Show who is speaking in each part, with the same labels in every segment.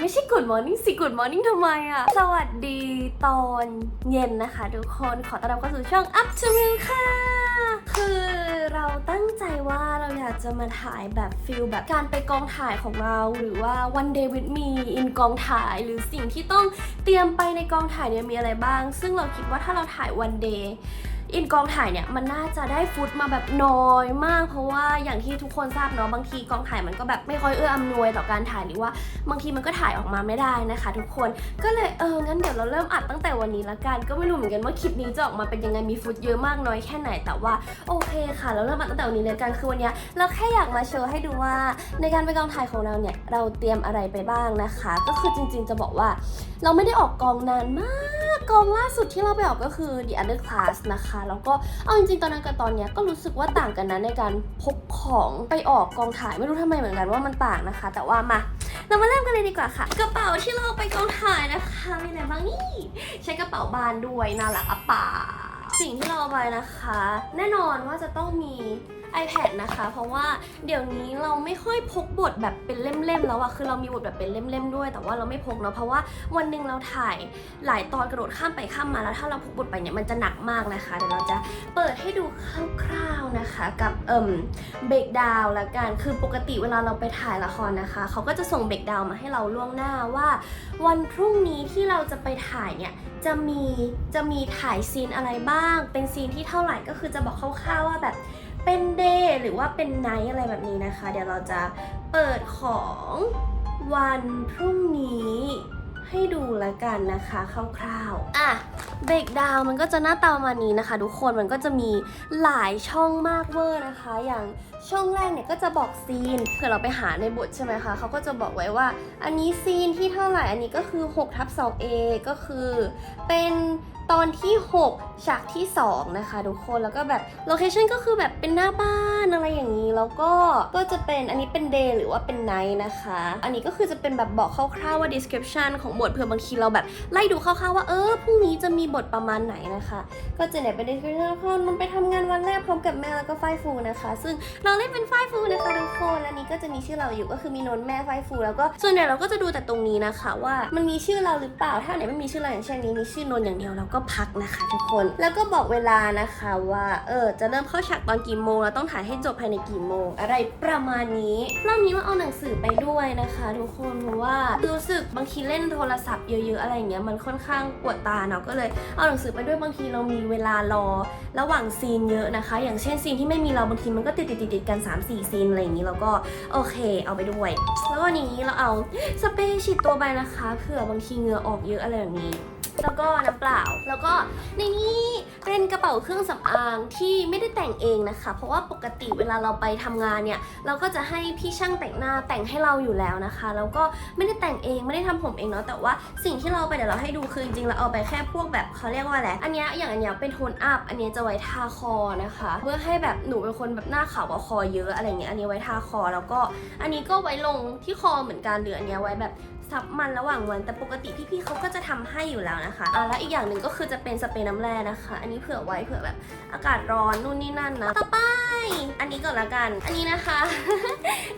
Speaker 1: ไม่ใช่ Good morning สิ Good morning ทำไมอะสวัสดีตอนเย็นนะคะทุกคนขอต้อนรับเข้าสู่ช่อง Up to m i l ค่ะ คือเราตั้งใจว่าเราอยากจะมาถ่ายแบบฟิลแบบการไปกองถ่ายของเรา หรือว่า one day with me in กองถ่าย หรือสิ่งที่ต้องเตรียมไปในกองถ่ายเนี่ยมีอะไรบ้าง ซึ่งเราคิดว่าถ้าเราถ่าย one day อินกองถ่ายเนี่ยมันน่าจะได้ฟุตมาแบบน้อยมาก เพราะว่าอย่างที่ทุกคนทราบเนาะบางทีกองถ่ายมันก็แบบไม่ค่อยเอื้ออำนวยต่อการถ่ายหรือว่า บางทีมันก็ถ่ายออกมาไม่ได้นะคะ ทุกคนก็เลยเอองั้นเดี๋ยวเราเริ่มอัดตั้งแต่วันนี้ละกันก็ไม่รู้เหมือนกันว่าคลิปนี้จะออกมาเป็นยังไงมีฟุตเยอะมากน้อยแค่ไหนแต่ว่าโอเคค่ะ เราเริ่มอัดตั้งแต่วันนี้เลยกันคือวันนี้เราแค่อยากมาโชว์ให้ดูว่าในการไปกองถ่ายของเราเนี่ยเราเตรียมอะไรไปบ้างนะคะ ก็คือจริง ๆ จะบอกว่า เราไม่ได้ออกกองนานมาก กองล่าสุดที่เราไปออกก็คือ The Other Class นะคะ แล้วก็เอาจริงๆ ตอนนั้นกับตอนเนี้ยก็รู้สึกว่าต่างกันนะในการพกของไปออกกองถ่ายไม่รู้ทำไมเหมือนกันว่ามันต่างนะคะ แต่ว่ามาเรามาเริ่มกันเลยดีกว่าค่ะ กระเป๋าที่เราไปกองถ่ายนะคะมีอะไรบ้างนี่ใช้กระเป๋าบานด้วยน่ารักอะป่า สิ่งที่เราเอาไปนะคะ แน่นอนว่าจะต้องมี iPad นะคะ เพราะว่าเดี๋ยวนี้เราไม่ค่อยพกบทแบบเป็นเล่มๆแล้วอะคือเรามีบทแบบเป็นเล่มๆด้วย แต่ว่าเราไม่พกเนาะเพราะว่าวันหนึ่งเราถ่ายหลายตอนกระโดดข้ามไปข้ามมาแล้วถ้าเราพกบทไปเนี่ยมันจะหนักมากนะคะเดี๋ยวเราจะเปิดให้ดูคร่าวๆนะคะ กับเอ่มเบรกดาวละกันคือปกติเวลาเราไปถ่ายละครนะคะเขาก็จะส่งเบรกดาวมาให้เราล่วงหน้าว่า วันพรุ่งนี้ที่เราจะไปถ่ายเนี่ยจะมีจะมีถ่ายซีนอะไรบ้างเป็นซีนที่เท่าไหร่ก็คือจะบอกคร่าวๆว่าแบบเป็นเดย์หรือว่าเป็นไนท์อะไรแบบนี้นะคะ เดี๋ยวเราจะเปิดของวันพรุ่งนี้ให้ดูแล้วกันนะคะคร่าวๆ อะเบรกดาวมันก็จะหน้าตาประมาณนี้นะคะ ทุกคนมันก็จะมีหลายช่องมากเวอร์นะคะ อย่างช่องแรกเนี่ยก็จะบอกซีนเผื่อเราไปหาในบทใช่ไหมคะเขาก็จะบอกไว้ว่า อันนี้ซีนที่เท่าไหร่อันนี้ก็คือ6ทับ 2A ก็คือเป็น ตอนที่ 6 ฉากที่ 2 นะคะทุกคนแล้วก็แบบโลเคชันก็คือแบบเป็นหน้าบ้านอะไรอย่างนี้ แล้วก็ก็จะเป็นอันนี้เป็นเดย์หรือว่าเป็นไนท์นะคะ อันนี้ก็คือจะเป็นแบบบอกคร่าวๆว่า description ของบทเผื่อบางทีเราแบบไล่ดูคร่าวๆว่าเออพรุ่งนี้จะมีบทประมาณไหนนะคะ ก็จะเนี่ยเป็น description พ่อมันไปทำงานวันแรกพร้อมกับแม่แล้วก็ฝ้ายฟูนะคะ ซึ่งเราเล่นเป็นฝ้ายฟูนะคะทุกคนและนี้ก็จะมีชื่อเราอยู่ก็คือมีนนท์แม่ฝ้ายฟู แล้วก็ส่วนใหญ่เราก็จะดูแต่ตรงนี้นะคะ ว่ามันมีชื่อเราหรือเปล่าถ้าไหนไม่มีชื่อเราอย่างเช่นนี้มีชื่อนนท์อย่างเดียวเราก็พักนะคะทุกคน แล้วก็บอกเวลานะคะว่าเออจะเริ่มเข้าฉากตอนกี่โมงเราต้องถ่ายให้จบภายในกี่โมง อะไรประมาณนี้รอบนี้ว่าเอาหนังสือไปด้วยนะคะ ทุกคนเพราะว่ารู้สึกบางทีเล่นโทรศัพท์เยอะๆอะไรอย่างเงี้ยมันค่อนข้างปวดตาเนาะก็เลยเอาหนังสือไปด้วยบางทีเรามีเวลารอระหว่างซีนเยอะนะคะ อย่างเช่นซีนที่ไม่มีเราบางทีมันก็ติดติดติดติดกัน 3 4 ซีนอะไรอย่างนี้แล้วก็โอเค เอาไปด้วย แล้ววันนี้เราเอาสเปรย์ฉีดตัวไปนะคะเผื่อบางทีเหงื่อออกเยอะอะไรแบบนี้ แล้วก็น้ำเปล่า แล้วก็ในนี้เป็นกระเป๋าเครื่องสำอางที่ไม่ได้แต่งเองนะคะ เพราะว่าปกติเวลาเราไปทำงานเนี่ย เราก็จะให้พี่ช่างแต่งหน้าแต่งให้เราอยู่แล้วนะคะ แล้วก็ไม่ได้แต่งเองไม่ได้ทำผมเองเนาะ แต่ว่าสิ่งที่เราไปเดี๋ยวเราให้ดูคือจริงๆเราเอาไปแค่พวกแบบเขาเรียกว่าอะไร อันนี้อย่างอันนี้เป็นโทนอัพ อันนี้จะไว้ทาคอนะคะ เพื่อให้แบบหนูเป็นคนแบบหน้าขาวกับคอเยอะอะไรเงี้ย อันนี้ไว้ทาคอ แล้วก็อันนี้ก็ไว้ลงที่คอเหมือนกันหรืออันนี้ไว้แบบซับมันระหว่างวัน แต่ปกติพี่ๆเขาก็จะทำให้อยู่แล้วนะคะอะแล้วอีกอย่างหนึ่งก็คือจะเป็นสเปรย์น้ำแร่นะคะ อันนี้เผื่อไว้เผื่อแบบอากาศร้อนนู่นนี่นั่นนะ ต่อไป อันนี้ก่อนละกัน อันนี้นะคะ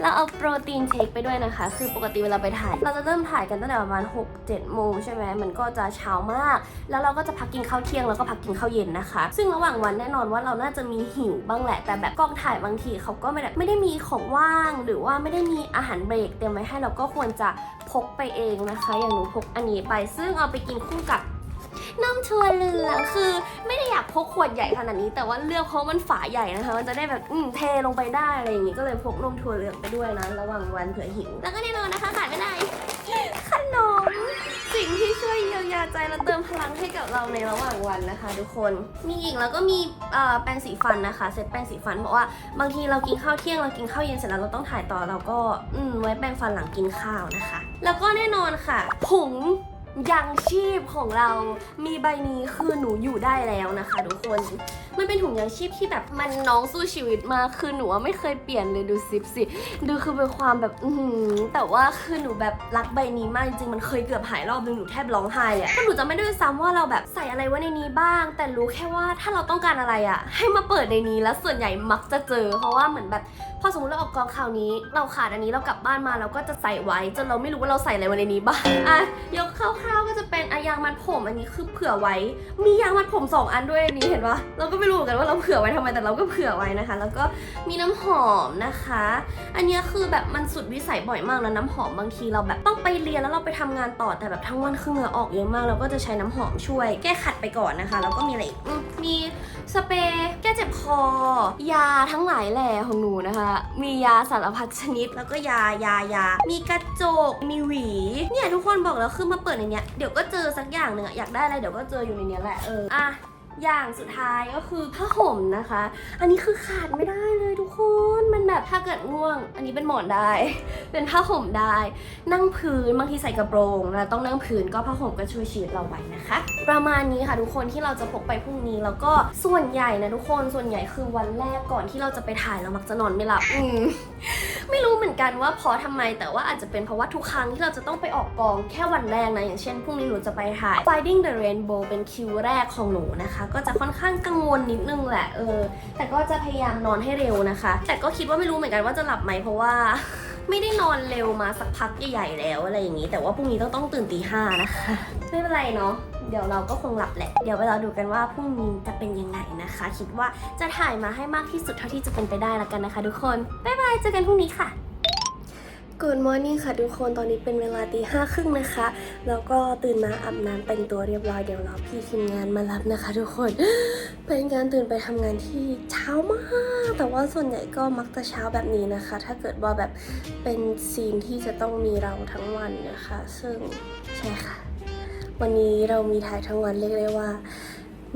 Speaker 1: เราเอาโปรตีนเชคไปด้วยนะคะ คือปกติเวลาไปถ่าย เราจะเริ่มถ่ายกันตั้งแต่ประมาณ 6 7 โมงใช่ไหมมันก็จะเช้ามาก แล้วเราก็จะพักกินข้าวเที่ยงแล้วก็พักกินข้าวเย็นนะคะ ซึ่งระหว่างวันแน่นอนว่าเราน่าจะมีหิวบ้างแหละ แต่แบบกองถ่ายบางทีเขาก็ไม่ได้ไม่ได้มีของว่าง หรือว่าไม่ได้มีอาหารเบรกเตรียมไว้ให้เราก็ควรจะพกไปเองนะคะ อย่างหนูพกอันนี้ไป ซึ่งเอาไปกินคู่กับ น้ำถั่วเหลืองคือไม่ได้อยากพกขวดใหญ่ขนาดนี้ แต่ว่าเลือกเพราะมันฝาใหญ่นะคะ มันจะได้แบบอืมเทลงไปได้อะไรอย่างงี้ก็เลยพกนมถั่วเหลืองไปด้วยนะระหว่างวันเผื่อหิวแล้วก็แน่นอนนะคะขาดไม่ได้ขนมสิ่งที่ช่วยเยียวยาใจและเติมพลังให้กับเราในระหว่างวันนะคะ ทุกคนมีอีกแล้วก็มีแปรงสีฟันนะคะเซตแปรงสีฟันเพราะว่าบางทีเรากินข้าวเที่ยงเรากินข้าวเย็นเสร็จแล้วเราต้องถ่ายต่อเราก็อืไว้แปรงฟันหลังกินข้าวนะคะ แล้วก็แน่นอนค่ะผง ยังชีพของเรามีใบนี้คือหนูอยู่ได้แล้วนะคะทุกคน มันเป็นถุงยางชีพที่แบบมันน้องสู้ชีวิตมาคือหนูว่าไม่เคยเปลี่ยนเลยดูซิปสิ ดูคือเป็นความแบบอือหือแต่ว่าคือหนูแบบรักใบนี้มากจริงๆมันเคยเกือบหายรอบนึงหนูแทบร้องไห้อะก็หนูจะไม่ได้ซ้ำว่าเราแบบใส่อะไรไว้ในนี้บ้าง แต่รู้แค่ว่าถ้าเราต้องการอะไรอะให้มาเปิดในนี้แล้วส่วนใหญ่มักจะเจอ เพราะว่าเหมือนแบบพอสมมติเราออกกองข่าวนี้ เราขาดอันนี้เรากลับบ้านมาเราก็จะใส่ไว้จนเราไม่รู้ว่าเราใส่อะไรไว้ในนี้บ้างอะยกคร่าวๆก็จะเป็นอะยางมัดผมอันนี้คือเผื่อไว้ มียางมัดผมสองอันด้วยอันนี้เห็นปะเราก็ไม่รู้เหมือนกันว่าเราเผื่อไว้ทำไมแต่เราก็เผื่อไว้นะคะ แล้วก็มีน้ำหอมนะคะ อันนี้คือแบบมันสุดวิสัยบ่อยมากแล้วน้ำหอมบางทีเราแบบต้องไปเรียนแล้วเราไปทำงานต่อแต่แบบทั้งวันคือเหงื่อออกเยอะมากเราก็จะใช้น้ำหอมช่วย แก้ขัดไปก่อนนะคะ แล้วก็มีอะไรอีกอืมมีสเปรย์แก้เจ็บคอ ยาทั้งหลายแหล่ของหนูนะคะ มียาสารพัดชนิด แล้วก็ยายายา มีกระจก มีหวี เนี่ยทุกคนบอกแล้วคือมาเปิดในเนี้ยเดี๋ยวก็เจอสักอย่างหนึ่งอะอยากได้อะไรเดี๋ยวก็เจออยู่ในเนี้ยแหละเอออะ อย่างสุดท้ายก็คือผ้าห่มนะคะ อันนี้คือขาดไม่ได้เลยทุกคน มันแบบถ้าเกิดง่วง อันนี้เป็นหมอนได้ เป็นผ้าห่มได้ นั่งพื้นบางทีใส่กระโปรงแล้วต้องนั่งพื้นก็ผ้าห่มก็ช่วยชีวิตเราไว้นะคะ ประมาณนี้ค่ะทุกคนที่เราจะพกไปพรุ่งนี้แล้วก็ส่วนใหญ่นะทุกคนส่วนใหญ่คือวันแรกก่อนที่เราจะไปถ่ายเรามักจะนอนไม่หลับอืมไม่รู้เหมือนกันว่าเพราะทำไมแต่ว่าอาจจะเป็นเพราะว่าทุกครั้งที่เราจะต้องไปออกกองแค่วันแรกนะอย่างเช่นพรุ่งนี้หนูจะไปถ่าย Finding the Rainbow เป็นคิวแรกของหนูนะคะก็จะค่อนข้างกังวลนิดนึงแหละเออ แต่ก็จะพยายามนอนให้เร็วนะคะ แต่ก็คิดว่าไม่รู้เหมือนกันว่าจะหลับไหมเพราะว่าไม่ได้นอนเร็วมาสักพักใหญ่ๆแล้วอะไรอย่างนี้ แต่ว่าพรุ่งนี้ต้องต้องตื่นตีห้านะคะ ไม่เป็นไรเนาะเดี๋ยวเราก็คงหลับแหละ เดี๋ยวไปเราดูกันว่าพรุ่งนี้จะเป็นยังไงนะคะ คิดว่าจะถ่ายมาให้มากที่สุดเท่าที่จะเป็นไปได้แล้วกันนะคะ ทุกคนบ๊ายบายเจอกันพรุ่งนี้ค่ะ Good morning ค่ะทุกคนตอนนี้เป็นเวลาตีห้าครึ่งนะคะ แล้วก็ตื่นมาอาบน้ำแต่งตัวเรียบร้อยเดี๋ยวรอพี่ทีมงานมารับนะคะทุกคน เป็นการตื่นไปทำงานที่เช้ามาก แต่ว่าส่วนใหญ่ก็มักจะเช้าแบบนี้นะคะ ถ้าเกิดว่าแบบเป็นซีนที่จะต้องมีเราทั้งวันนะคะ ซึ่งใช่ค่ะ วันนี้เรามีถ่ายทั้งวันเรียกได้ว่า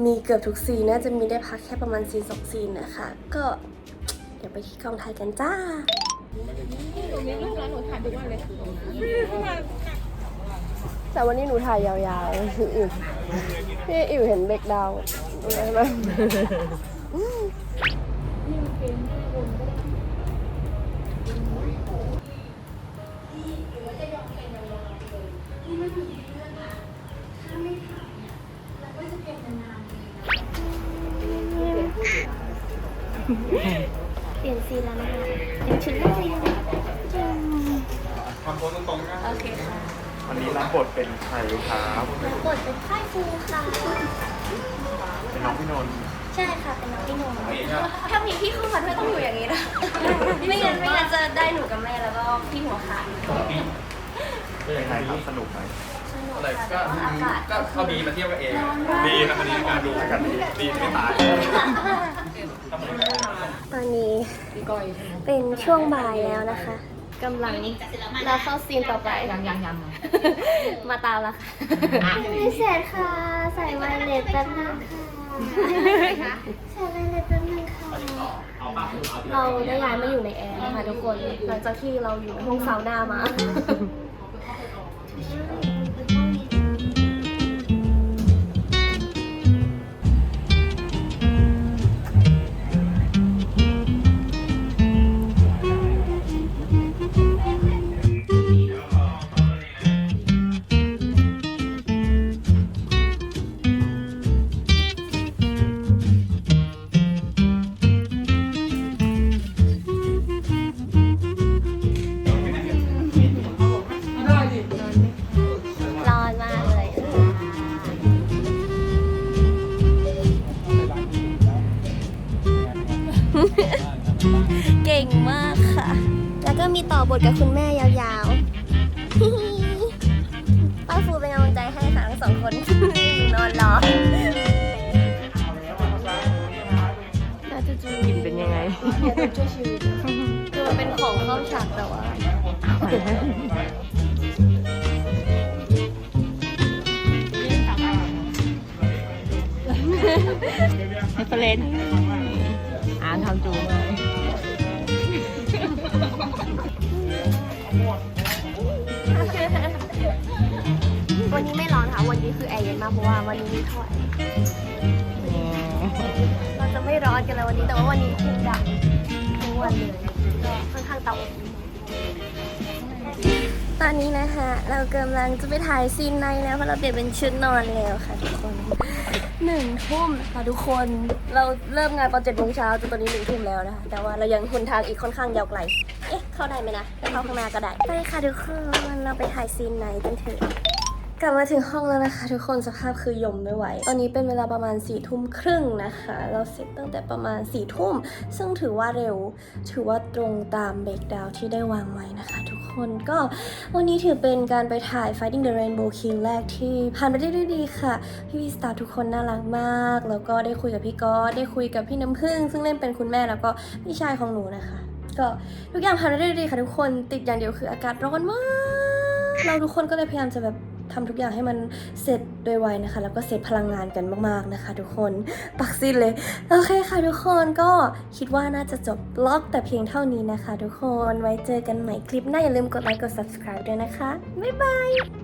Speaker 1: มีเกือบทุกซีนน่าจะมีได้พักแค่ประมาณซีนสองซีนนะคะ ก็เดี๋ยวไปที่กองถ่ายกันจ้า
Speaker 2: หนูมีลูกแล้วหนูถ่ายทุกวันเลย
Speaker 1: แต่วันนี้หนูถ่ายยาวๆพี่อิ๋วพี่อิ๋วเห็นเบรกดาวน์ตรงนั้นไหม เปลี่ยนซีนแล้วนะคะเปลี่ยนชุดนักเรียน
Speaker 3: ทำตัวตรงๆนะ
Speaker 1: โอเคค่ะ
Speaker 3: วันนี้รับบทเป็นใครครับ
Speaker 1: แล้วบทเป็นค่ายครูค่ะ
Speaker 3: เป็นน้องพี่นนท์
Speaker 1: ใช่ค่ะ เป็นน้องพี่นนท์ถ้ามีพี่เข้ามาด้วยต้องอยู่อย่างนี้นะไม่งั้นไม่งั้นจะได้หนูกับแม่แล้วก็พี่หัวขาด
Speaker 3: เป็นยังไงครับสนุกไหม
Speaker 1: สนุก
Speaker 4: อะไร
Speaker 1: ค่ะ
Speaker 4: ก็
Speaker 1: แต่ว่าอากาศ
Speaker 4: ก็เข้าดีมาเที่ยวกันเอง
Speaker 3: ดีนะวันนี้การดูกันดีดีไม่ตาย
Speaker 1: ตอนนี้เป็นช่วงบ่ายแล้วนะคะกำลังเราเข้าซีนต่อไป
Speaker 2: ยังยังยัง
Speaker 1: มาตามแล้วค่ะพิเศษค่ะ ใส่ไวเลสแป๊บนึงค่ะ ใส่ไวเลสแป๊บนึงค่ะ เราได้ย้ายมาอยู่ในแอร์นะคะทุกคน หลังจากที่เราอยู่ในห้องซาวน่ามา เก่งมากค่ะ แล้วก็มีต่อบทกับคุณแม่ยาวๆ ป้าฟูเป็นกำลังใจให้ค่ะทั้งสองคน นอนรอกินเป็นยังไงช่วยชีวิตคือมันเป็นของเข้าฉากแต่ว่า
Speaker 2: เฟรนอ่าจูเลย
Speaker 1: วันนี้ไม่ร้อนค่ะ วันนี้คือแอร์เย็นมากเพราะว่าวันนี้มีทอดเราจะไม่ร้อนกันแล้ววันนี้ แต่ว่าวันนี้คุมดับทั้งวันเลยก็ค่อนข้างเตาตอนนี้นะคะ เรากำลังจะไปถ่ายซีนในแล้วเพราะเราเปลี่ยนเป็นชุดนอนแล้วค่ะทุกคน หนึ่งทุ่มค่ะทุกคนเราเริ่มงานตอนเจ็ดโมงเช้าจนตอนนี้หนึ่งทุ่มแล้วนะคะแต่ว่าเรายังหนทางอีกค่อนข้างยาวไกล เอ๊ะ เข้าได้ไหมนะเข้าข้างหน้าก็ได้ไปค่ะทุกคนเราไปถ่ายซีนไหนกันเถอะ กลับมาถึงห้องแล้วนะคะ ทุกคนสภาพคือยมไม่ไหว ตอนนี้เป็นเวลาประมาณ4ี่ทุ่มครึ่งนะคะ เราเสร็จตั้งแต่ประมาณ4ี่ทุ่ม ซึ่งถือว่าเร็ว ถือว่าตรงตามเบรกดาวที่ได้วางไว้นะคะ ทุกคนก็วันนี้ถือเป็นการไปถ่าย Fighting the Rainbow King แรกที่ผ่านไปได้ด้วยดีค่ะ พี่พีสตาร์ทุกคนน่ารักมาก แล้วก็ได้คุยกับพี่ก๊อตได้คุยกับพี่น้ำพึ่ง ซึ่งเล่นเป็นคุณแม่แล้วก็พี่ชายของหนูนะคะ ก็ทุกอย่างผ่านไปได้ด้วยดีค่ะทุกคนติดอย่างเดียวคืออากาศร้อนมาก เราทุกคนก็เลยพยายามจะแบบ ทำทุกอย่างให้มันเสร็จโดยไวนะคะ แล้วก็เซฟพลังงานกันมากๆนะคะ ทุกคนปักสิ้นเลย โอเคค่ะทุกคนก็คิดว่าน่าจะจบบล็อกแต่เพียงเท่านี้นะคะ ทุกคนไว้เจอกันใหม่คลิปหน้าอย่าลืมกดไลค์กด subscribe ด้วยนะคะ บ๊ายบาย